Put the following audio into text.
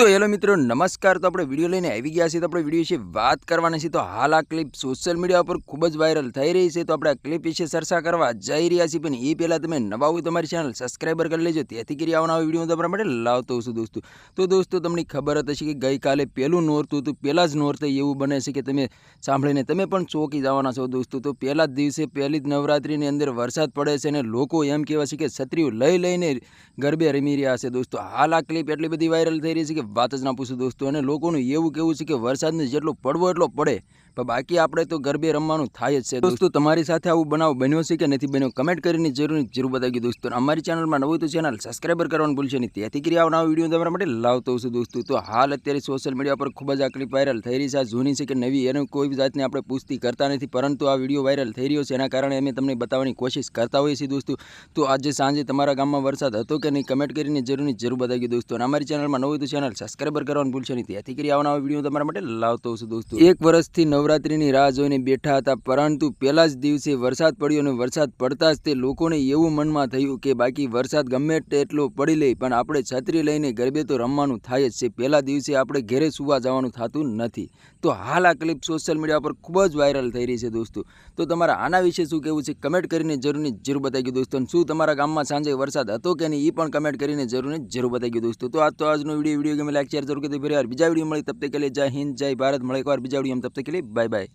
તો હેલો મિત્રો, નમસ્કાર. તો આપણે વીડિયો લઈને આવી ગયા છીએ. તો આપણે વીડિયો વિશે વાત કરવાના છીએ. તો હાલ આ ક્લિપ સોશિયલ મીડિયા પર ખૂબ જ વાયરલ થઈ રહી છે. તો આપણે આ ક્લિપ વિશે ચર્ચા કરવા જઈ રહ્યા છીએ. પણ એ પહેલાં તમે નવા હોય તમારી ચેનલ સબસ્ક્રાઈબર કરી લેજો. તેથી કરી આવનારો વીડિયો હું તમારા માટે લાવતો છું, દોસ્તો. તો દોસ્તો, તમને ખબર જ હશે કે ગઈકાલે પહેલું નોરતું હતું. પહેલાં જ નોરતે એવું બને છે કે તમે સાંભળીને તમે પણ ચોંકી જવાના છો, દોસ્તો. તો પહેલા જ દિવસે પહેલી જ નવરાત્રિની અંદર વરસાદ પડે છે અને લોકો એમ કહેવાય છે કે છત્રીઓ લઈ લઈને ગરબે રમી રહ્યા છે, દોસ્તો. હાલ આ ક્લિપ એટલી બધી વાયરલ થઈ રહી છે કે વાત જ ના પૂછું દોસ્તો. અને લોકોનું એવું કેવું છે કે વરસાદને જેટલો પડવો એટલો પડે. પણ બાકી આપણે તો ગરબે રમવાનું થાય જ છે. દોસ્તો, તમારી સાથે આવું બનાવ બન્યો છે કે નથી બન્યો? કમેન્ટ કરીને જરૂર જરૂર બતાવી દોસ્તો. અમારી ચેનલમાં નવું તો ચેનલ સબસ્ક્રાઈબર કરવાનું ભૂલશે નહીં. તેથી કરી આવનારો વીડિયો તમારા માટે લાવતો છું દોસ્તો. તો હાલ અત્યારે સોશિયલ મીડિયા પર ખૂબ જ આ વાયરલ થઈ રહી છે. આ જૂની છે કે નવી, એને કોઈ જાતની આપણે પૂછતી કરતા નથી. પરંતુ આ વીડિયો વાયરલ થઈ રહ્યો છે. એના કારણે અમે તમને બતાવવાની કોશિશ કરતા હોઈએ છીએ દોસ્તો. તો આજે સાંજે તમારા ગામમાં વરસાદ હતો કે નહીં? કમેન્ટ કરીને જરૂરની જરૂર બતાવી દોસ્તો. અને અમારી ચેનલમાં નવું તો ચેનલ સબસ્ક્રાઈબર કરવાનું ભૂલશો નહીં. ત્યાંથી કરી આવના વીડિયો તમારા માટે લાવતો છું દોસ્તો. એક વર્ષથી નવરાત્રિની રાહ જોઈને બેઠા હતા, પરંતુ પહેલા જ દિવસે વરસાદ પડ્યો અને વરસાદ પડતા જ તે લોકોને એવું મનમાં થયું કે બાકી વરસાદ ગમે તેટલો પડી લે, પણ આપણે છત્રી લઈને ગરબે તો રમવાનું થાય જ છે. પહેલા દિવસે આપણે ઘરે સુવા જવાનું થતું નથી. તો હાલ આ ક્લિપ સોશિયલ મીડિયા પર ખૂબ જ વાયરલ થઈ રહી છે દોસ્તો. તો તમારા આના વિશે શું કહેવું છે? કમેન્ટ કરીને જરૂરની જરૂર બતાવી ગયું દોસ્તો શું તમારા ગામમાં સાંજે વરસાદ હતો કે નહીં એ પણ કમેન્ટ કરીને જરૂરની જરૂર બતાવી ગયું દોસ્તો. તો આજ તો આજનો વીડિયો વીડિયો ગમે લાઈક, શેર જરૂર કરી ફરી યાર બીજા વીડિયો મળી के लिए કે हिंद જય હિન્દ, જય ભારત. મળે એકવાર બીજા વીડિયો તબ તક કે લીએ બાય બાય.